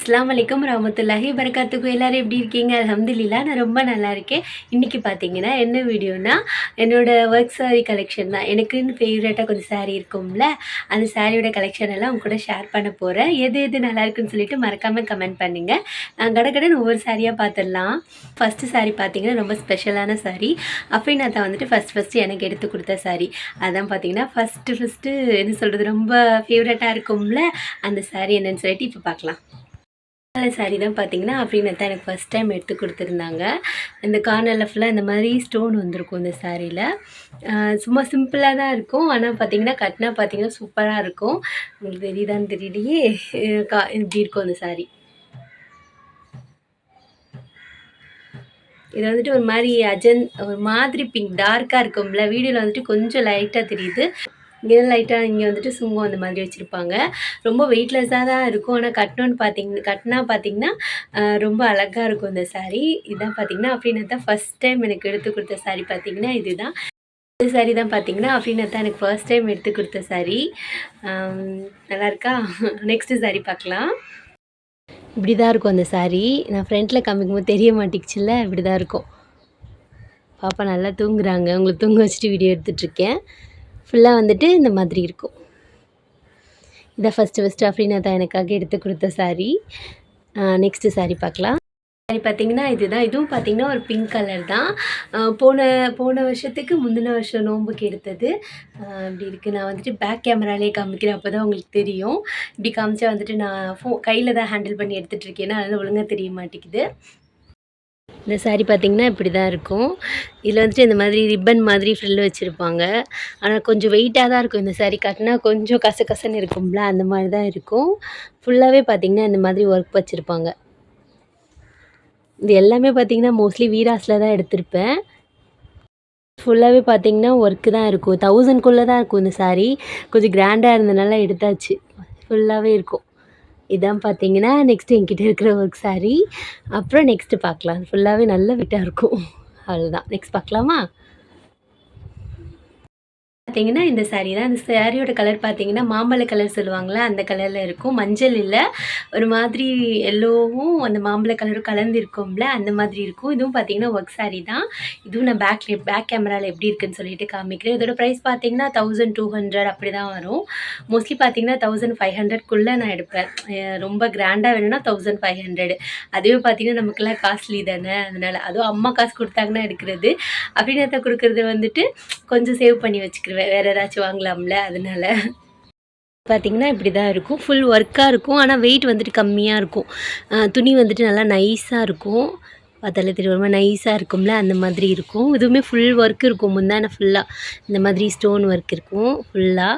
அஸ்லாம் வலைக்கம் ரஹமத்துல்லாஹி வரகாத்துக்கு எல்லோரும் எப்படி இருக்கீங்க? அலமதுல்லா நான் ரொம்ப நல்லா இருக்கேன். இன்றைக்கி பார்த்தீங்கன்னா என்ன வீடியோனா என்னோடய ஒர்க் சாரி கலெக்ஷன் தான். எனக்குன்னு ஃபேவரட்டாக கொஞ்சம் சாரீ இருக்கும்ல அந்த சாரியோட கலெக்ஷன் எல்லாம் உங்க கூட ஷேர் பண்ண போகிறேன் எது எது நல்லா இருக்குன்னு சொல்லிட்டு மறக்காமல் கமெண்ட் பண்ணுங்கள் நான் கடை ஒவ்வொரு சாரியாக பார்த்துடலாம் ஃபஸ்ட்டு சாரீ பார்த்தீங்கன்னா ரொம்ப ஸ்பெஷலான சாரீ அப்படின்னா தான் வந்துட்டு ஃபஸ்ட் ஃபஸ்ட்டு எனக்கு எடுத்து கொடுத்த சாரீ அதான் பார்த்தீங்கன்னா ஃபஸ்ட்டு ஃபஸ்ட்டு என்ன சொல்கிறது ரொம்ப ஃபேவரட்டாக இருக்கும்ல அந்த சாரீ என்னன்னு சொல்லிட்டு இப்போ பார்க்கலாம் கலர் சாரீ தான் பார்த்தீங்கன்னா அப்படின்னு தான் எனக்கு ஃபஸ்ட் டைம் எடுத்து கொடுத்துருந்தாங்க. இந்த கார்னரில் ஃபுல்லாக இந்த மாதிரி ஸ்டோன் வந்திருக்கும் இந்த சாரியில் சும்மா சிம்பிளாக தான் இருக்கும். ஆனால் பார்த்தீங்கன்னா கட்டினா பார்த்தீங்கன்னா சூப்பராக இருக்கும். உங்களுக்கு தெரியுதான்னு தெரியலையே. கா இப்படி இருக்கும் அந்த சாரீ இது வந்துட்டு ஒரு மாதிரி அஜன் ஒரு மாதிரி பிங்க் டார்க்காக இருக்கும்ல. வீடியோவில் வந்துட்டு கொஞ்சம் லைட்டாக தெரியுது. இங்கே லைட்டாக இங்கே வந்துட்டு சுங்கம் அந்த மாதிரி வச்சுருப்பாங்க. ரொம்ப வெயிட்லெஸ்ஸாக தான் இருக்கும். ஆனால் கட்டணும்னு பார்த்தீங்க கட்டினா பார்த்தீங்கன்னா ரொம்ப அழகாக இருக்கும் இந்த சாரீ இதான் பார்த்தீங்கன்னா அப்படின்னு தான் ஃபஸ்ட் டைம் எனக்கு எடுத்து கொடுத்த சாரீ பார்த்தீங்கன்னா இதுதான். இந்த சாரீ தான் பார்த்தீங்கன்னா அப்படின்னு தான் எனக்கு ஃபர்ஸ்ட் டைம் எடுத்து கொடுத்த சாரீ நல்லா இருக்கா? நெக்ஸ்ட்டு சாரீ பார்க்கலாம் இப்படி தான் இருக்கும் அந்த சாரீ நான் ஃப்ரண்ட்டில் காமிக்கும் போது தெரிய மாட்டேங்குச்சுல்ல? இப்படி தான் இருக்கும். பாப்பா நல்லா தூங்குறாங்க. உங்களுக்கு தூங்க வச்சுட்டு வீடியோ எடுத்துகிட்ருக்கேன் ஃபுல்லாக வந்துட்டு இந்த மாதிரி இருக்கும். இதை ஃபஸ்ட்டு ஃபஸ்ட்டு அப்படின்னா தான் எனக்காக எடுத்து கொடுத்த சாரீ நெக்ஸ்ட்டு சாரீ பார்க்கலாம். சாரி பார்த்தீங்கன்னா இதுதான். இதுவும் பார்த்தீங்கன்னா ஒரு பிங்க் கலர் தான். போன போன வருஷத்துக்கு முந்தின வருஷம் நோம்புக்கு எடுத்தது இப்படி இருக்குது நான் வந்துட்டு பேக் கேமராலே காமிக்கிறேன். அப்போ தான் உங்களுக்கு தெரியும். இப்படி காமிச்சா வந்துட்டு நான் ஃபோ கையில் தான் ஹேண்டில் பண்ணி எடுத்துகிட்டு இருக்கேன்னா அதனால் ஒழுங்காக தெரிய மாட்டேங்குது. இந்த சாரீ பார்த்திங்கன்னா இப்படி தான் இருக்கும். இதில் வந்துட்டு இந்த மாதிரி ரிப்பன் மாதிரி ஃப்ரில் வச்சுருப்பாங்க. ஆனால் கொஞ்சம் வெயிட்டாக தான் இருக்கும் இந்த சாரீ கட்டினா கொஞ்சம் கச கசன்னு இருக்கும்ல அந்த மாதிரி தான் இருக்கும் ஃபுல்லாகவே பார்த்திங்கன்னா இந்த மாதிரி ஒர்க் வச்சுருப்பாங்க. இது எல்லாமே பார்த்திங்கன்னா மோஸ்ட்லி வீராஸில் தான் எடுத்திருப்பேன். ஃபுல்லாகவே பார்த்திங்கன்னா ஒர்க்கு தான் இருக்கும். தௌசண்ட்குள்ளே தான் இருக்கும் இந்த சாரீ கொஞ்சம் கிராண்டாக இருந்தனால எடுத்தாச்சு. ஃபுல்லாகவே இருக்கும். இதான் பார்த்தீங்கன்னா நெக்ஸ்ட்டு என்கிட்ட இருக்கிற ஒர்க் சாரீ அப்புறம் நெக்ஸ்ட்டு பார்க்கலாம். ஃபுல்லாகவே நல்ல விட்டாக இருக்கும். அவ்வளோதான் நெக்ஸ்ட் பார்க்கலாமா? பார்த்தீங்கன்னா இந்த சாரீ தான். இந்த சாரியோட கலர் பார்த்தீங்கன்னா மாம்பழ கலர் சொல்லுவாங்களே அந்த கலரில் இருக்கும். மஞ்சள் இல்லை. ஒரு மாதிரி எல்லோவும் அந்த மாம்பழ கலரும் கலந்து இருக்கும்ல அந்த மாதிரி இருக்கும். இதுவும் பார்த்தீங்கன்னா ஒர்க் சாரீ தான். இதுவும் நான் பேக்ல பேக் கேமராவில் எப்படி இருக்குன்னு சொல்லிட்டு காமிக்கிறேன். இதோட ப்ரைஸ் பார்த்தீங்கன்னா தௌசண்ட் டூ ஹண்ட்ரட் அப்படி தான் வரும். மோஸ்ட்லி பார்த்தீங்கன்னா தௌசண்ட் ஃபைவ் ஹண்ட்ரட்குள்ளே நான் எடுப்பேன். ரொம்ப கிராண்டாக வேணும்னா தௌசண்ட் ஃபைவ் ஹண்ட்ரட் அதுவே பார்த்தீங்கன்னா நமக்குலாம் காஸ்ட்லி தானே. அதனால் அதுவும் அம்மா காசு கொடுத்தாங்கன்னா எடுக்கிறது. அப்படின்னு கொடுக்குறது வந்துட்டு கொஞ்சம் சேவ் பண்ணி வச்சுக்கிறேன் வேறு ஏதாச்சும் வாங்கலாம்ல அதனால. பார்த்திங்கன்னா இப்படி தான் இருக்கும் ஃபுல் ஒர்க்காக இருக்கும். ஆனால் வெயிட் வந்துட்டு கம்மியாக இருக்கும். துணி வந்துட்டு நல்லா நைஸாக இருக்கும். பார்த்தாலே தெரியும். நைஸாக இருக்கும்ல அந்த மாதிரி இருக்கும். இதுவுமே ஃபுல் ஒர்க் இருக்கும். முந்தான ஃபுல்லாக இந்த மாதிரி ஸ்டோன் ஒர்க் இருக்கும். ஃபுல்லாக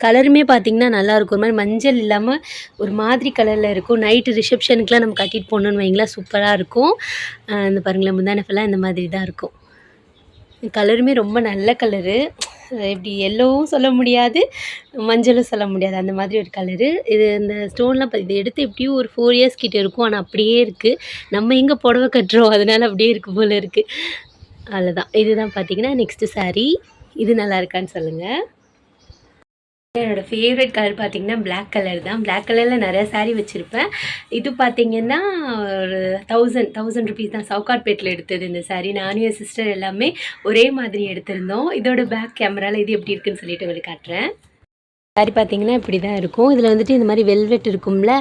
கலருமே பார்த்திங்கன்னா நல்லாயிருக்கும் ஒரு மாதிரி மஞ்சள் இல்லாமல் ஒரு மாதிரி கலரில் இருக்கும். நைட்டு ரிசப்ஷனுக்குலாம் நம்ம கட்டிட்டு போகணுன்னு வைங்களா சூப்பராக இருக்கும். இந்த பாருங்களேன் முந்தான ஃபுல்லாக இந்த மாதிரி தான் இருக்கும். கலருமே ரொம்ப நல்ல கலரு இப்படி எல்லோவும் சொல்ல முடியாது மஞ்சளும் சொல்ல முடியாது. அந்த மாதிரி ஒரு கலரு இது இந்த ஸ்டோன்லாம் இது எடுத்து எப்படியும் ஒரு ஃபோர் இயர்ஸ் கிட்டே இருக்கும். ஆனால் அப்படியே இருக்குது நம்ம எங்கே புடவை கட்டுறோம்? அதனால் அப்படியே இருக்குது போல் இருக்குது அவ்வளோதான் இதுதான் பார்த்தீங்கன்னா நெக்ஸ்ட்டு சாரீ இது நல்லா இருக்கான்னு சொல்லுங்கள் என்னோடய ஃபேவரட் கலர் பார்த்திங்கன்னா பிளாக் கலர் தான். பிளாக் கலரில் நிறையா சாரீ வச்சுருப்பேன். இது பார்த்திங்கன்னா ஒரு தௌசண்ட் தௌசண்ட் ருபீஸ் தான். சவுகாட்பேட்டில் எடுத்தது இந்த சாரீ நானும் என் சிஸ்டர் எல்லாமே ஒரே மாதிரி எடுத்திருந்தோம். இதோட பேக் கேமராவில் இது எப்படி இருக்குன்னு சொல்லிட்டு உங்களுக்கு காட்டுறேன். சாரி பார்த்தீங்கன்னா இப்படி தான் இருக்கும். இதில் வந்துட்டு இந்த மாதிரி வெல்வெட் இருக்கும்ல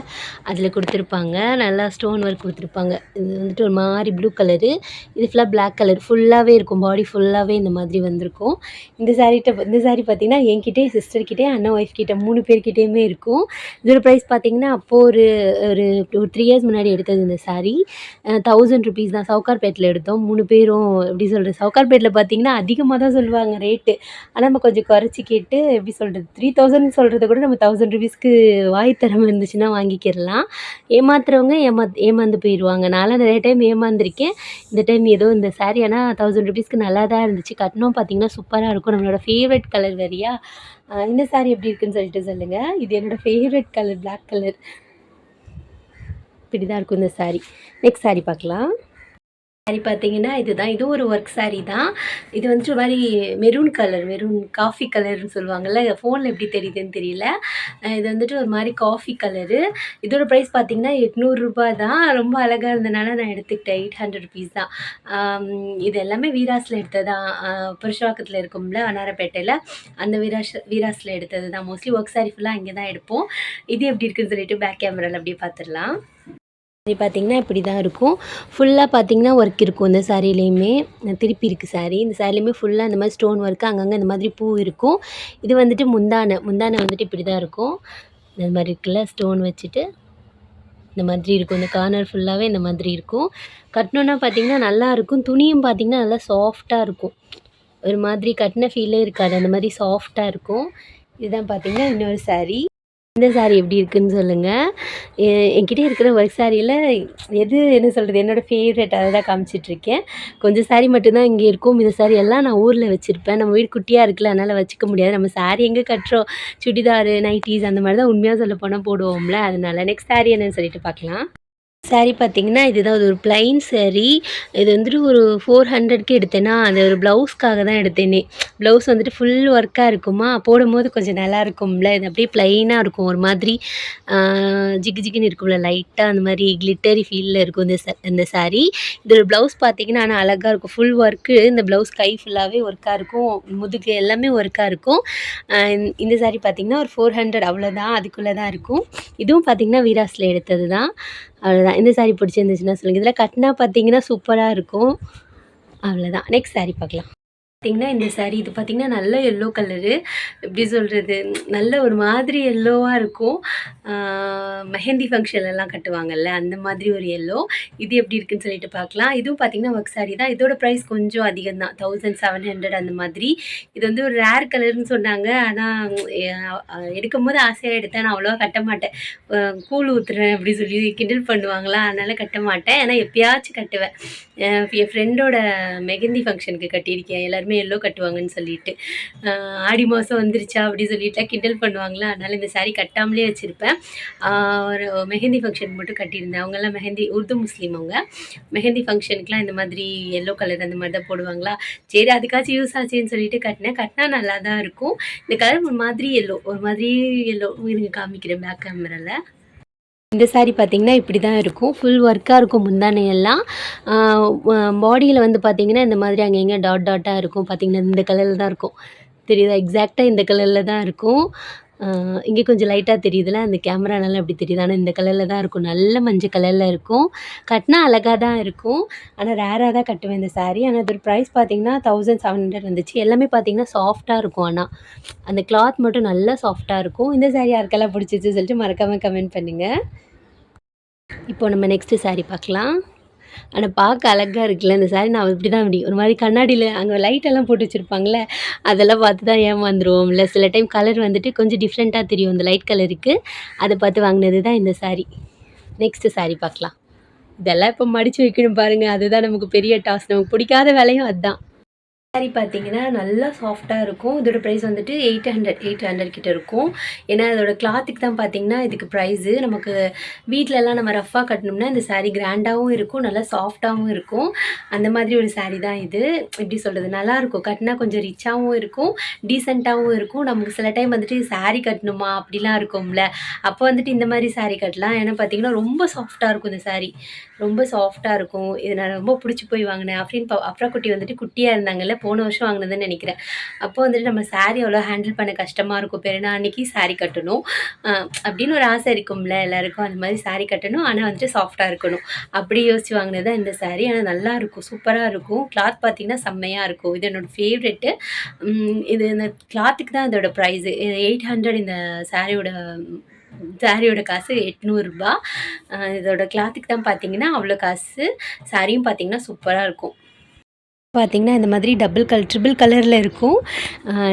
அதில் கொடுத்துருப்பாங்க. நல்லா ஸ்டோன் ஒர்க் கொடுத்துருப்பாங்க. இது வந்துட்டு ஒரு மாதிரி ப்ளூ கலரு இது ஃபுல்லாக பிளாக் கலர் ஃபுல்லாகவே இருக்கும். பாடி ஃபுல்லாகவே இந்த மாதிரி வந்திருக்கும். இந்த சாரிகிட்ட இந்த சாரீ பார்த்திங்கன்னா என்கிட்டே சிஸ்டர்கிட்டே அண்ணன் ஒய்ஃப் கிட்டே மூணு பேர்கிட்டேயுமே இருக்கும். இதோட ப்ரைஸ் பார்த்திங்கன்னா அப்போது ஒரு ஒரு ஒரு த்ரீ இயர்ஸ் முன்னாடி எடுத்தது இந்த சாரீ தௌசண்ட் ருபீஸ் தான். சவுகார்பேட்டில் எடுத்தோம். மூணு பேரும் எப்படி சொல்கிறது சவுகார்பேட்டில் பார்த்தீங்கன்னா அதிகமாக தான் சொல்லுவாங்க ரேட்டு ஆனால் நம்ம கொஞ்சம் குறைச்சி கேட்டு எப்படி சொல்கிறது த்ரீ தௌசண்ட் தௌசண்ட் சொல்கிறத கூட நம்ம தௌசண்ட் ருபீஸ்க்கு வாய் தரம் இருந்துச்சுன்னா வாங்கிக்கிடலாம். ஏமாத்துறவங்க ஏமா ஏமாந்து போயிடுவாங்க நான்லாம் நிறைய டைம் ஏமாந்துருக்கேன். இந்த டைம் ஏதோ இந்த சாரீ ஆனால் தௌசண்ட் ருபீஸ்க்கு நல்லா தான் இருந்துச்சு. கட்டணும் பார்த்தீங்கன்னா சூப்பராக இருக்கும். நம்மளோட ஃபேவரட் கலர் வரியா இந்த சாரீ எப்படி இருக்குன்னு சொல்லிட்டு சொல்லுங்கள் இது என்னோடய ஃபேவரட் கலர் பிளாக் கலர் இப்படி தான் இருக்கும் இந்த சாரீ நெக்ஸ்ட் சாரீ பார்க்கலாம். சாரி பார்த்தீங்கன்னா இதுதான். இதுவும் ஒரு ஒர்க் சாரி தான். இது வந்துட்டு மாதிரி மெரூன் கலர் மெரூன் காஃபி கலர்னு சொல்லுவாங்கள்ல ஃபோனில் எப்படி தெரியுதுன்னு தெரியல. இது வந்துட்டு ஒரு மாதிரி காஃபி கலரு இதோட ப்ரைஸ் பார்த்தீங்கன்னா எட்நூறுரூபா தான். ரொம்ப அழகாக இருந்தனால நான் எடுத்துக்கிட்டேன். எயிட் ஹண்ட்ரட் ருபீஸ் தான். இது எல்லாமே வீராஸில் எடுத்தது? தான் புருஷவாக்கத்தில் இருக்கும்ல அனாரப்பேட்டையில். அந்த வீராஸ் வீராஸில் எடுத்தது தான் மோஸ்ட்லி ஒர்க் சாரி ஃபுல்லாக இங்கே தான் எடுப்போம். இது எப்படி இருக்குன்னு சொல்லிட்டு பேக் கேமராவில் அப்படியே பார்த்துடலாம். சாரி பார்த்தீங்கன்னா இப்படி தான் இருக்கும். ஃபுல்லாக பார்த்தீங்கன்னா ஒர்க் இருக்கும் இந்த சாரிலையுமே. திருப்பி இருக்குது சாரி. இந்த சாரிலையுமே ஃபுல்லாக இந்த மாதிரி ஸ்டோன் ஒர்க்கு அங்கங்கே இந்த மாதிரி பூ இருக்கும். இது வந்துட்டு முந்தானை. முந்தானை வந்துட்டு இப்படி தான் இருக்கும். இந்த மாதிரி இருக்குல்ல ஸ்டோன் வச்சுட்டு இந்த மாதிரி இருக்கும். இந்த கார்னர் ஃபுல்லாகவே இந்த மாதிரி இருக்கும். கட்டணுன்னா பார்த்தீங்கன்னா நல்லா இருக்கும். துணியும் பார்த்தீங்கன்னா நல்லா சாஃப்டாக இருக்கும். ஒரு மாதிரி கட்டின ஃபீலே இருக்காது. அந்த மாதிரி சாஃப்டாக இருக்கும். இதுதான் பார்த்தீங்கன்னா இன்னொரு saree இந்த saree எப்படி இருக்குன்னு சொல்லுங்கள் என்கிட்ட இருக்கிற ஒர்க் சாரியில் எது என்ன சொல்கிறது என்னோடய ஃபேவரட் அதை தான் காமிச்சிட்ருக்கேன் கொஞ்சம் saree மட்டும்தான் இங்கே இருக்கும். இந்த சாரீ எல்லாம் நான் ஊரில் வச்சுருப்பேன். நம்ம வீடு குட்டியாக இருக்குல்ல அதனால் வச்சுக்க முடியாது. நம்ம saree எங்கே கட்டுறோம்? சுடிதார் நைட்டிஸ் அந்த மாதிரி தான் உண்மையாக சொல்ல போனால் போடுவோம்ல. அதனால் நெக்ஸ்ட் saree என்னன்னு சொல்லிட்டு பார்க்கலாம். சாரீ பார்த்தீங்கன்னா இதுதான் அது ஒரு பிளைன் சாரீ இது வந்துட்டு ஒரு ஃபோர் ஹண்ட்ரட்க்கு எடுத்தேன்னா அது ஒரு ப்ளவுஸ்க்காக தான் எடுத்தேனே. ப்ளவுஸ் வந்துட்டு ஃபுல் ஒர்க்காக இருக்குமா? போடும்போது கொஞ்சம் நல்லா இருக்கும்ல? இது அப்படியே ப்ளைனாக இருக்கும் ஒரு மாதிரி ஜிக்கு ஜிக்குன்னு இருக்கும்ல லைட்டாக அந்த மாதிரி கிளிட்டரி ஃபீலில் இருக்கும் இந்த இந்த சாரீ இது இதோட ப்ளவுஸ் பார்த்தீங்கன்னா ஆனால் அழகாக இருக்கும். ஃபுல் ஒர்க்கு இந்த ப்ளவுஸ் கை ஃபுல்லாகவே ஒர்க்காக இருக்கும். முதுகு எல்லாமே ஒர்க்காக இருக்கும். இந்த- சாரீ பார்த்தீங்கன்னா ஒரு ஃபோர் ஹண்ட்ரட் அவ்வளோதான் அதுக்குள்ளே தான் இருக்கும். இதுவும் பார்த்தீங்கன்னா வீராஸில் எடுத்தது தான். அவ்வளோதான் இந்த saree பிடிச்சிருந்துச்சுன்னா சொல்லுங்கள் இதில் கட்டினா பார்த்தீங்கன்னா சூப்பராக இருக்கும். அவ்வளோதான் நெக்ஸ்ட் saree பார்க்கலாம். பார்த்தீங்கன்னா இந்த சாரீ இது பார்த்திங்கன்னா நல்ல எல்லோ கலரு எப்படி சொல்கிறது நல்ல ஒரு மாதிரி எல்லோவாக இருக்கும். மெஹந்தி ஃபங்க்ஷன்லலாம் கட்டுவாங்கல்ல அந்த மாதிரி ஒரு எல்லோ இது எப்படி இருக்குன்னு சொல்லிட்டு பார்க்கலாம் இதுவும் பார்த்தீங்கன்னா ஒர்க் சாரீ தான். இதோட ப்ரைஸ் கொஞ்சம் அதிகம் தான். தௌசண்ட் செவன் ஹண்ட்ரட் அந்த மாதிரி. இது வந்து ஒரு ரேர் கலர்னு சொன்னாங்க. ஆனால் எடுக்கும் போது ஆசையாக எடுத்தேன். நான் அவ்வளோவா கட்ட மாட்டேன். கூழ் ஊற்றுறேன் அப்படி சொல்லி கிண்டல் பண்ணுவாங்களா? அதனால் கட்ட மாட்டேன். ஆனால் எப்பயாச்சும் கட்டுவேன். என் ஃப்ரெண்டோட மெஹந்தி ஃபங்க்ஷனுக்கு கட்டியிருக்கேன். எல்லாருமே எல்லோ கட்டுவாங்கன்னு சொல்லிட்டு. ஆடி மாதம் வந்துருச்சா அப்படின்னு சொல்லிட்டு கிண்டல் பண்ணுவாங்களா? அதனால் இந்த சாரீ கட்டாமலே வச்சுருப்பேன். ஒரு மெஹந்தி ஃபங்க்ஷன் மட்டும் கட்டியிருந்தேன். அவங்கெல்லாம் மெஹந்தி உருது முஸ்லீம் அவங்க. மெஹந்தி ஃபங்க்ஷனுக்குலாம் இந்த மாதிரி எல்லோ கலர் அந்த மாதிரி தான் போடுவாங்களா? சரி அதுக்காச்சும் யூஸ் ஆச்சுன்னு சொல்லிட்டு கட்டினேன். கட்டினா நல்லா தான் இருக்கும். இந்த கலர் ஒரு மாதிரி எல்லோ ஒரு மாதிரி எல்லோ இருங்க காமிக்கிறேன் பேக் கேமராவில் இந்த saree பார்த்தீங்கன்னா இப்படி தான் இருக்கும் ஃபுல் ஒர்க்காக இருக்கும் முந்தானையெல்லாம். பாடியில் வந்து பார்த்திங்கன்னா இந்த மாதிரி அங்கே எங்கே டாட் டாட்டாக இருக்கும். பார்த்திங்கன்னா இந்த கலரில் தான் இருக்கும். தெரியுதா? எக்ஸாக்டாக இந்த கலரில் தான் இருக்கும். இங்கே கொஞ்சம் லைட்டாக தெரியுதுல அந்த கேமரானால அப்படி தெரியுது. ஆனால் இந்த கலரில் தான் இருக்கும். நல்ல மஞ்சள் கலரில் இருக்கும். கட்டினா அழகாக தான் இருக்கும். ஆனால் ரேராக தான் கட்டுவேன் இந்த சாரீ ஆனால் அதோட ப்ரைஸ் பார்த்தீங்கன்னா தௌசண்ட் செவன் ஹண்ட்ரட் வந்துச்சு. எல்லாமே பார்த்தீங்கன்னா சாஃப்டாக இருக்கும். ஆனால் அந்த கிளாத் மட்டும் நல்லா சாஃப்டாக இருக்கும். இந்த சாரீ யாருக்கெல்லாம் பிடிச்சிச்சு சொல்லிட்டு மறக்காமல் கமெண்ட் பண்ணுங்கள் இப்போ நம்ம நெக்ஸ்ட்டு சாரீ பார்க்கலாம். ஆனால் பார்க்க அழகாக இருக்குல்ல இந்த saree நான் இப்படி தான் இப்படி ஒரு மாதிரி கண்ணாடியில் அங்கே லைட்டெல்லாம் போட்டு வச்சுருப்பாங்களே அதெல்லாம் பார்த்து தான் ஏமாந்துருவோம்ல. சில டைம் கலர் வந்துட்டு கொஞ்சம் டிஃப்ரெண்ட்டாக தெரியும் இந்த லைட் கலருக்கு அதை பார்த்து வாங்கினது தான் இந்த சாரி நெக்ஸ்ட்டு சாரி பார்க்கலாம். இதெல்லாம் இப்போ மடித்து வைக்கணும் பாருங்கள் அதுதான் நமக்கு பெரிய டாஸ் நமக்கு பிடிக்காத வேலையும் அதுதான் சாரி பார்த்தீங்கன்னா நல்லா சாஃப்டாக இருக்கும். இதோட ப்ரைஸ் வந்துட்டு எயிட் ஹண்ட்ரட் எயிட் ஹண்ட்ரட் கிட்ட இருக்கும். ஏன்னா அதோட கிளாத்துக்கு தான் பார்த்தீங்கன்னா இதுக்கு ப்ரைஸு நமக்கு வீட்டிலலாம் நம்ம ரஃப்பாக கட்டணும்னா இந்த சாரீ கிராண்டாகவும் இருக்கும் நல்லா சாஃப்டாகவும் இருக்கும். அந்த மாதிரி ஒரு சாரீ தான் இது. எப்படி சொல்கிறது நல்லாயிருக்கும் கட்டினா கொஞ்சம் ரிச்சாகவும் இருக்கும் டீசெண்டாகவும் இருக்கும். நமக்கு சில டைம் வந்துட்டு சாரீ கட்டணுமா? அப்படிலாம் இருக்கும்ல. அப்போ வந்துட்டு இந்த மாதிரி சாரீ கட்டலாம். ஏன்னா பார்த்தீங்கன்னா ரொம்ப சாஃப்டாக இருக்கும் இந்த சாரீ ரொம்ப சாஃப்டாக இருக்கும். இது நான் ரொம்ப பிடிச்சி போய் வாங்கினேன். அப்படின்னு பா அப்ரா குட்டி வந்துட்டு குட்டியாக இருந்தாங்கல்ல போன வருஷம் வாங்கினதுன்னு நினைக்கிறேன். அப்போ வந்துட்டு நம்ம saree அவ்வளோ ஹேண்டில் பண்ண கஷ்டமாக இருக்கும். பெருநா அன்னைக்கு saree கட்டணும். அப்படின்னு ஒரு ஆசை இருக்கும்ல எல்லாருக்கும் அந்த மாதிரி saree கட்டணும். ஆனால் வந்துட்டு சாஃப்டாக இருக்கணும். அப்படி யோசிச்சு வாங்கினது தான் இந்த saree. ஆனால் நல்லா இருக்கும். சூப்பராக இருக்கும். கிளாத் பார்த்தீங்கன்னா செம்மையாக இருக்கும். இது என்னோடய ஃபேவரெட்டு இது இந்த கிளாத்துக்கு தான் இதோட ப்ரைஸு எயிட் ஹண்ட்ரட் இந்த சாரியோட சாரியோட காசு எட்நூறுபா இதோட கிளாத்துக்கு தான் பார்த்தீங்கன்னா அவ்வளோ காசு. சாரியும் பார்த்தீங்கன்னா சூப்பராக இருக்கும். பார்த்தீங்கன்னா இந்த மாதிரி டபுள் கலர் ட்ரிபிள் கலரில் இருக்கும்.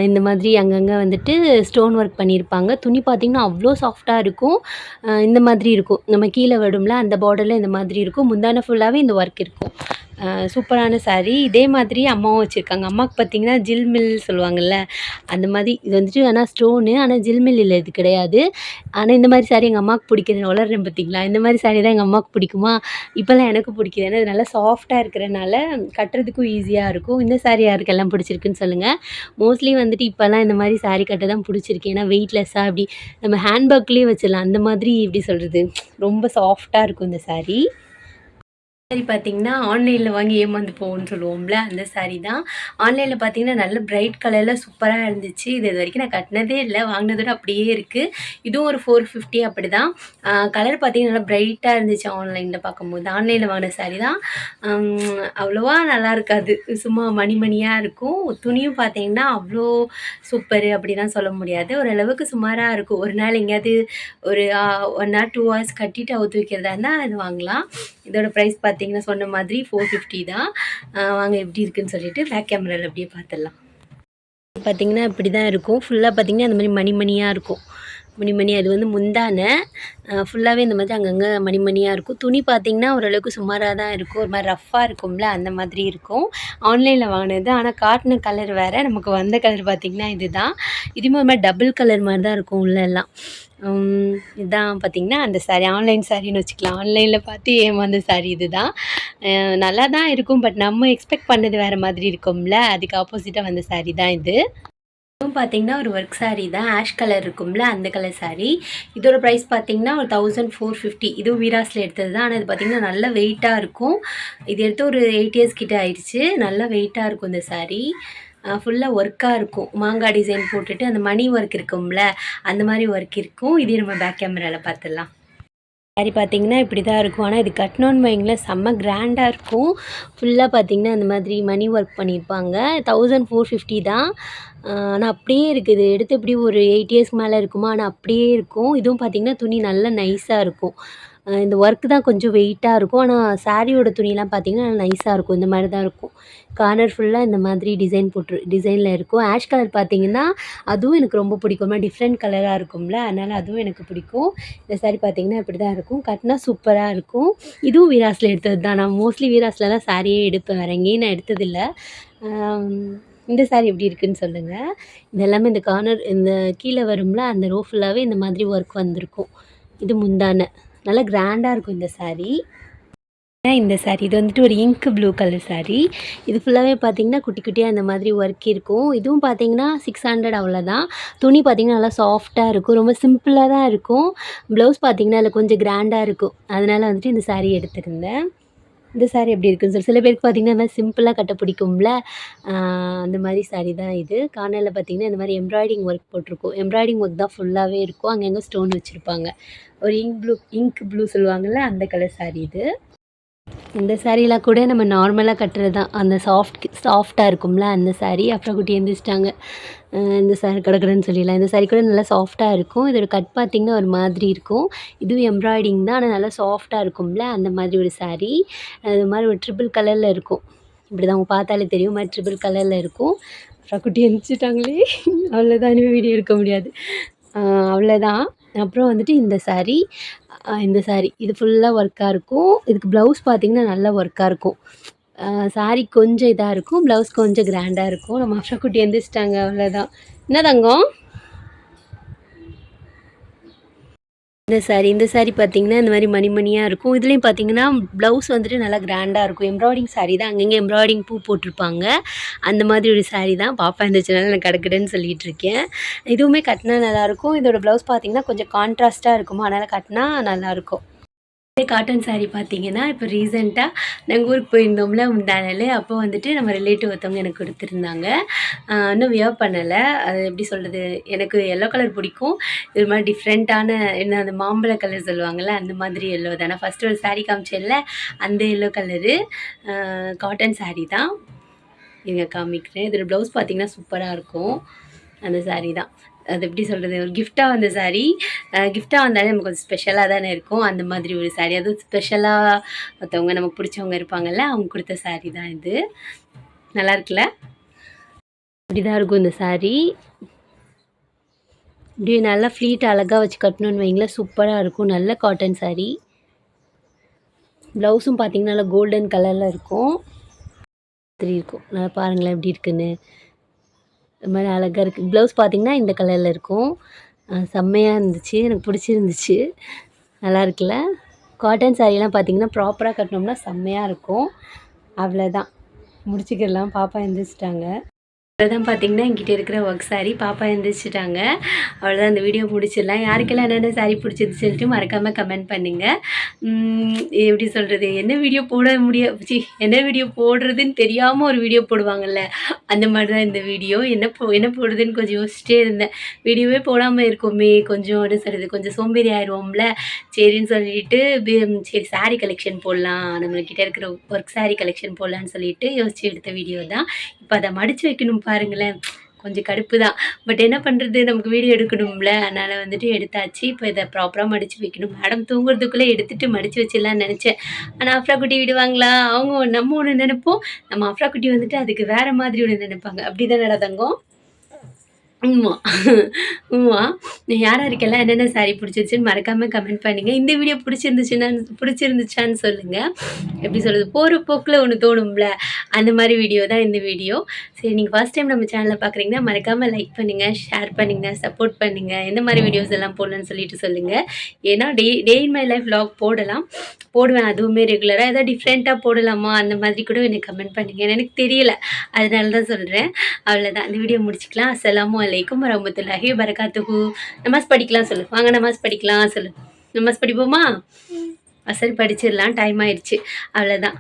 இந்த மாதிரி அங்கங்கே வந்துட்டு ஸ்டோன் ஒர்க் பண்ணியிருப்பாங்க துணி பார்த்திங்கன்னா அவ்வளோ சாஃப்டாக இருக்கும். இந்த மாதிரி இருக்கும். நம்ம கீழே விடும்ல அந்த பார்டரில் இந்த மாதிரி இருக்கும். முந்தான ஃபுல்லாகவே இந்த ஒர்க் இருக்கும். சூப்பரான சாரீ இதே மாதிரி அம்மாவும் வச்சுருக்காங்க. அம்மாவுக்கு பார்த்தீங்கன்னா ஜில்மில் சொல்லுவாங்கள்ல அந்த மாதிரி. இது வந்துட்டு ஆனால் ஸ்டோனு ஆனால் ஜில்மில் இல்லை இது கிடையாது. ஆனால் இந்த மாதிரி சாரீ எங்கள் அம்மாவுக்கு பிடிக்கிறது வளர்றேன் பார்த்தீங்களா இந்த மாதிரி சாரீ தான் எங்கள் அம்மாவுக்கு பிடிக்குமா? இப்போல்லாம் எனக்கு பிடிக்குது ஏன்னா இது நல்லா சாஃப்டாக இருக்கிறனால கட்டுறதுக்கும் ஈஸியாக இருக்கும். இந்த சாரீ யாருக்கெல்லாம் பிடிச்சிருக்குன்னு சொல்லுங்கள் மோஸ்ட்லி வந்துட்டு இப்போல்லாம் இந்த மாதிரி சாரீ கட்ட தான் பிடிச்சிருக்கு. ஏன்னா வெயிட்லெஸ்ஸாக அப்படி நம்ம ஹேண்ட்பேக்லேயே வச்சிடலாம். அந்த மாதிரி எப்படி சொல்கிறது ரொம்ப சாஃப்டாக இருக்கும் இந்த சாரீ சாரி பார்த்தீங்கன்னா ஆன்லைனில் வாங்கி ஏமாந்து போகும்னு சொல்லுவோம்ல அந்த சாரீ தான். ஆன்லைனில் பார்த்தீங்கன்னா நல்ல பிரைட் கலரில் சூப்பராக இருந்துச்சு. இது இது வரைக்கும் நான் கட்டினதே இல்லை வாங்கினதோட அப்படியே இருக்குது இதுவும் ஒரு ஃபோர் ஃபிஃப்டி அப்படி தான் கலர் பார்த்தீங்கன்னா நல்லா பிரைட்டாக இருந்துச்சு ஆன்லைனில் பார்க்கும்போது ஆன்லைனில் வாங்கின சாரீ தான். அவ்வளோவா நல்லா இருக்காது. சும்மா மணி மணியாக இருக்கும். துணியும் பார்த்தீங்கன்னா அவ்வளோ சூப்பர் அப்படிலாம் சொல்ல முடியாது. ஓரளவுக்கு சுமாராக இருக்கும். ஒரு நாள் எங்கேயாவது ஒரு ஒன் ஆர் டூ ஹவர்ஸ் கட்டிட்டு அவுத்து வைக்கிறதா இருந்தால் அது வாங்கலாம். இதோட ப்ரைஸ் பார்த்து பார்த்தீங்கன்னா சொன்ன மாதிரி ஃபோர் ஃபிஃப்டி தான். ஆஹ் வாங்க எப்படி இருக்குன்னு சொல்லிட்டு பேக் கேமராவில் அப்படியே பார்த்துடலாம். பார்த்தீங்கன்னா இப்படி தான் இருக்கும் ஃபுல்லாக பார்த்தீங்கன்னா அந்த மாதிரி மணி மணியாக இருக்கும். மணிமணி அது வந்து முந்தான. ஃபுல்லாகவே இந்த மாதிரி அங்கங்கே மணிமணியாக இருக்கும். துணி பார்த்திங்கன்னா ஓரளவுக்கு சுமாராக தான் இருக்கும். ஒரு மாதிரி ரஃப்பாக இருக்கும்ல அந்த மாதிரி இருக்கும். ஆன்லைனில் வாங்கினது. ஆனால் காட்டின கலர் வேறு. நமக்கு வந்த கலர் பார்த்திங்கன்னா இதுதான். இதுவுமே ஒரு மாதிரி டபுள் கலர் மாதிரி தான் இருக்கும் உள்ளெல்லாம். இதுதான் இதான் பார்த்திங்கன்னா அந்த சாரீ ஆன்லைன் சாரின்னு வச்சுக்கலாம். ஆன்லைனில் பார்த்து ஏமாந்த சாரீ இதுதான். தான் நல்லா தான் இருக்கும். பட் நம்ம எக்ஸ்பெக்ட் பண்ணது வேறு மாதிரி இருக்கும்ல. அதுக்கு ஆப்போசிட்டாக வந்த சாரீ தான் இது. இதுவும் பார்த்தீங்கன்னா ஒரு ஒர்க் சாரீ தான். ஆஷ் கலர் இருக்கும்ல அந்த கலர் சாரீ இதோட ப்ரைஸ் பார்த்தீங்கன்னா ஒரு தௌசண்ட் ஃபோர் ஃபிஃப்டி இதுவும் வீராஸில் எடுத்தது தான். ஆனால் இது பார்த்தீங்கன்னா நல்ல வெயிட்டாக இருக்கும். இது எடுத்து ஒரு எயிட் இயர்ஸ் கிட்ட ஆயிடுச்சு. நல்ல வெயிட்டாக இருக்கும் இந்த சாரீ ஃபுல்லாக ஒர்க்காக இருக்கும். மாங்காய் டிசைன் போட்டுட்டு அந்த மணி ஒர்க் இருக்கும்ல அந்த மாதிரி ஒர்க் இருக்கும். இதே நம்ம பேக் கேமராவில் பார்த்துடலாம் சாரி பார்த்தீங்கன்னா இப்படி தான் இருக்கும். ஆனால் இது கட்டணுன்னு வைங்களேன் செம்ம கிராண்டாக இருக்கும். ஃபுல்லாக பார்த்தீங்கன்னா அந்த மாதிரி மணி ஒர்க் பண்ணியிருப்பாங்க தௌசண்ட் ஃபோர் ஃபிஃப்டி தான். ஆனால் அப்படியே இருக்குது. எடுத்து எப்படி ஒரு எயிட் இயர்ஸ்க்கு மேலே இருக்குமா? ஆனால் அப்படியே இருக்கும். இதுவும் பார்த்தீங்கன்னா துணி நல்லா நைஸாக இருக்கும். இந்த ஒர்க் தான் கொஞ்சம் வெயிட்டாக இருக்கும். ஆனால் சாரியோட துணியெலாம் பார்த்திங்கன்னா நல்லா நைஸாக இருக்கும். இந்த மாதிரி தான் இருக்கும். கார்னர் ஃபுல்லாக இந்த மாதிரி டிசைன் போட்டு டிசைனில் இருக்கும். ஆஷ் கலர் பார்த்திங்கன்னா அதுவும் எனக்கு ரொம்ப பிடிக்கும் டிஃப்ரெண்ட் கலராக இருக்கும்ல. அதனால் அதுவும் எனக்கு பிடிக்கும். இந்த சாரி பார்த்திங்கன்னா இப்படி தான் இருக்கும். கட்டினா சூப்பராக இருக்கும். இதுவும் வீராஸில் எடுத்தது தான் நான் மோஸ்ட்லி வீராஸில் தான் சாரியே எடுப்பேன். வேறு நான் எடுத்ததில்லை. இந்த saree எப்படி இருக்குன்னு சொல்லுங்கள் இது எல்லாமே இந்த கார்னர் இந்த கீழே வரும்ல அந்த ரோ ஃபுல்லாகவே இந்த மாதிரி ஒர்க் வந்திருக்கும். இது முந்தான. நல்லா கிராண்டாக இருக்கும் இந்த saree. இந்த saree? இது வந்துட்டு ஒரு இங்க் ப்ளூ கலர் saree. இது ஃபுல்லாகவே பார்த்தீங்கன்னா குட்டி குட்டியாக இந்த மாதிரி ஒர்க் இருக்கும். இதுவும் பார்த்தீங்கன்னா சிக்ஸ் ஹண்ட்ரட் அவ்வளோதான் துணி பார்த்தீங்கன்னா நல்லா சாஃப்டாக இருக்கும். ரொம்ப சிம்பிளாக தான் இருக்கும். ப்ளவுஸ் பார்த்தீங்கன்னா அதில் கொஞ்சம் கிராண்டாக இருக்கும். அதனால் வந்துட்டு இந்த saree எடுத்திருந்தேன். இந்த சாரீ எப்படி இருக்குன்னு சொல்லி சில பேருக்கு பார்த்தீங்கன்னா சிம்பிளாக கட்ட பிடிக்கும்ல. அந்த மாதிரி சாரீ தான் இது. கார்னரில் பார்த்தீங்கன்னா இந்த மாதிரி எம்ப்ராய்டிங் ஒர்க் போட்டிருக்கும். எம்ப்ராய்டிங் ஒர்க் தான் ஃபுல்லாகவே இருக்கும். அங்கங்கே ஸ்டோன் வச்சுருப்பாங்க. ஒரு இங்க் ப்ளூ இங்க் ப்ளூ சொல்லுவாங்கள்ல அந்த கலர் சாரீ இது. இந்த சாரீலாம் கூட நம்ம நார்மலாக கட்டுறது தான் அந்த சாஃப்ட் சாஃப்டாக இருக்கும்ல அந்த சாரீ அப்புறம் குட்டி எழுந்திரிச்சிட்டாங்க இந்த சாரீ கிடக்குறேன்னு சொல்லிடலாம். இந்த சாரீ கூட நல்லா சாஃப்டாக இருக்கும். இதோட கட் பார்த்திங்கன்னா ஒரு மாதிரி இருக்கும். இதுவும் எம்ப்ராய்டிங் தான். ஆனால் நல்லா சாஃப்டாக இருக்கும்ல அந்த மாதிரி ஒரு சாரீ அது மாதிரி ஒரு ட்ரிபிள் கலரில் இருக்கும். இப்படி தான் அவங்க பார்த்தாலே தெரியும். மாதிரி ட்ரிபிள் கலரில் இருக்கும். அப்புறம் குட்டி எழுந்திரிச்சிட்டாங்களே அவ்வளோதான் இனிமேல் வீடியோ எடுக்க முடியாது. அவ்வளோதான் அப்புறம் வந்துட்டு இந்த saree. இந்த சாரீ இது ஃபுல்லாக ஒர்க்காக இருக்கும். இதுக்கு ப்ளவுஸ் பார்த்தீங்கன்னா நல்லா ஒர்க்காக இருக்கும். சாரீ கொஞ்சம் இதாக இருக்கும். ப்ளவுஸ் கொஞ்சம் கிராண்டாக இருக்கும். நம்ம அஃப்ரா குட்டி எந்திரிச்சிட்டாங்க அவ்வளோதான் என்ன தங்கம்? இந்த சாரீ இந்த சாரீ பார்த்தீங்கன்னா இந்த மாதிரி மணிமணியாக இருக்கும். இதுலேயும் பார்த்தீங்கன்னா ப்ளவுஸ் வந்துட்டு நல்லா கிராண்டாக இருக்கும். எம்ப்ராய்டிங் சாரீ தான். அங்கங்கே எம்ப்ராய்டிங் பூ போட்டிருப்பாங்க. அந்த மாதிரி ஒரு சாரீ தான். பாப்பா இருந்துச்சுனால நான் கிடக்குடுன்னு சொல்லிகிட்டு இருக்கேன். இதுவுமே கட்டினா நல்லாயிருக்கும் இதோட ப்ளவுஸ் பார்த்தீங்கன்னா கொஞ்சம் கான்ட்ராஸ்ட்டாக இருக்குமா? அதனால் கட்டினா நல்லாயிருக்கும் காட்டன் சாரீ பார்த்தீங்கன்னா இப்போ ரீசெண்டாக நாங்கள் ஊருக்கு போயிருந்தோம்ல முந்தானல். அப்போ வந்துட்டு நம்ம ரிலேட்டிவ் ஒருத்தவங்க எனக்கு கொடுத்துருந்தாங்க. இன்னும் வியர் பண்ணலை. அது எப்படி சொல்கிறது எனக்கு எல்லோ கலர் பிடிக்கும். இது மாதிரி டிஃப்ரெண்ட்டான என்ன அந்த மாம்பழ கலர் சொல்லுவாங்கள்ல அந்த மாதிரி எல்லோ தானே. ஃபஸ்ட்டு ஒரு சாரீ காமிச்சேன்ல அந்த எல்லோ கலரு காட்டன் saree தான். இங்கே காமிக்கிறேன். இதோட ப்ளவுஸ் பார்த்தீங்கன்னா சூப்பராக இருக்கும். அந்த saree தான். அது எப்படி சொல்கிறது ஒரு கிஃப்டாக வந்த சாரீ கிஃப்டாக வந்தாலே நமக்கு கொஞ்சம் ஸ்பெஷலாக தானே இருக்கும். அந்த மாதிரி ஒரு சாரீ அதுவும் ஸ்பெஷலாக ஒருத்தவங்க நமக்கு பிடிச்சவங்க இருப்பாங்கல்ல அவங்க கொடுத்த சாரீ தான் இது. நல்லா இருக்குல்ல? இப்படி தான் இருக்கும் இந்த சாரீ இப்படி நல்லா ஃப்ளீட் அழகாக வச்சு கட்டணுன்னு வைங்களேன் சூப்பராக இருக்கும். நல்ல காட்டன் சாரீ ப்ளவுஸும் பார்த்தீங்கன்னா நல்லா கோல்டன் கலரில் இருக்கும். இருக்கும். நல்லா பாருங்களேன் எப்படி இருக்குன்னு. இது மாதிரி அழகாக இருக்குது ப்ளவுஸ் பார்த்தீங்கன்னா இந்த கலரில் இருக்கும். செம்மையாக இருந்துச்சு. எனக்கு பிடிச்சிருந்துச்சு. நல்லா இருக்குல்ல? காட்டன் சாரீலாம் பார்த்தீங்கன்னா ப்ராப்பராக கட்டினோம்னா செம்மையாக இருக்கும். அவ்வளோதான் முடிச்சுக்கிடலாம். பாப்பா எழுந்திரிச்சிட்டாங்க அவ்வளோதான் பார்த்தீங்கன்னா என்கிட்ட இருக்கிற ஒர்க் சாரி பாப்பா எழுந்திரிச்சிட்டாங்க அவ்வளோதான் அந்த வீடியோ பிடிச்சிடலாம் யாருக்கெல்லாம் என்னென்ன சாரி பிடிச்சிருந்து சொல்லிட்டு மறக்காமல் கமெண்ட் பண்ணுங்கள் எப்படி சொல்கிறது என்ன வீடியோ போட முடிய சி என்ன வீடியோ போடுறதுன்னு தெரியாமல் ஒரு வீடியோ போடுவாங்கல்ல. அந்த மாதிரி தான் இந்த வீடியோ என்ன போ என்ன போடுறதுன்னு கொஞ்சம் யோசிச்சிட்டே இருந்தேன். வீடியோவே போடாமல் இருக்கோமே கொஞ்சம் என்ன சொல்கிறது கொஞ்சம் சோம்பேறி ஆயிடுவோம்ல சரின்னு சொல்லிட்டு சரி சாரி கலெக்ஷன் போடலாம். நம்மக்கிட்ட இருக்கிற ஒர்க் சாரி கலெக்ஷன் போடலான்னு சொல்லிட்டு யோசிச்சு எடுத்த வீடியோ தான். இப்போ அதை மடித்து வைக்கணும் பாருங்களேன். கொஞ்சம் கடுப்பு தான் பட் என்ன பண்ணுறது நமக்கு வீடியோ எடுக்கணும்ல. அதனால் வந்துட்டு எடுத்தாச்சு. இப்போ இதை ப்ராப்பராக மடித்து வைக்கணும். மேடம் தூங்குறதுக்குள்ளே எடுத்துகிட்டு மடித்து வச்சிடலான்னு நினச்சேன். ஆனால் அஃப்ரா குட்டி விடுவாங்களா? அவங்க நம்ம ஒன்று நினைப்போம். நம்ம அஃப்ரா குட்டி வந்துட்டு அதுக்கு வேறு மாதிரி ஒன்று நினைப்பாங்க. அப்படி தான் தங்கம்? ஆமாம் ஆமாம் யார் யாருக்கெல்லாம் என்னென்ன சாரி பிடிச்சிருச்சுன்னு மறக்காமல் கமெண்ட் பண்ணுங்கள் இந்த வீடியோ பிடிச்சிருந்துச்சுன்னா பிடிச்சிருந்துச்சான்னு சொல்லுங்கள் எப்படி சொல்கிறது போகிற போக்கில் ஒன்று தோணும்ல. அந்த மாதிரி வீடியோ தான் இந்த வீடியோ சரி நீங்கள் ஃபஸ்ட் டைம் நம்ம சேனலில் பார்க்குறீங்கன்னா மறக்காமல் லைக் பண்ணுங்கள் ஷேர் பண்ணுங்கள் சப்போர்ட் பண்ணுங்கள் எந்த மாதிரி வீடியோஸ் எல்லாம் போடலான்னு சொல்லிட்டு சொல்லுங்கள் ஏன்னா day day in my life vlog போடலாம். போடுவேன். அதுவுமே ரெகுலராக ஏதாவது டிஃப்ரெண்ட்டாக போடலாமா? அந்த மாதிரி கூட எனக்கு கமெண்ட் பண்ணுங்கள் எனக்கு தெரியல. அதனால தான் சொல்கிறேன் அவ்வளோதான் இந்த வீடியோ முடிச்சுக்கலாம். அசலாமும் அலைக்கும் வரமத்துல்லாஹி வரகாத்துஹு நமாஸ் படிக்கலாம் சொல்லு. வாங்க நமாஸ் படிக்கலாம் சொல்லு. நமாஸ் படிப்போமா? சரி படிச்சிடலாம். டைம் ஆயிடுச்சு. அவ்வளோதான்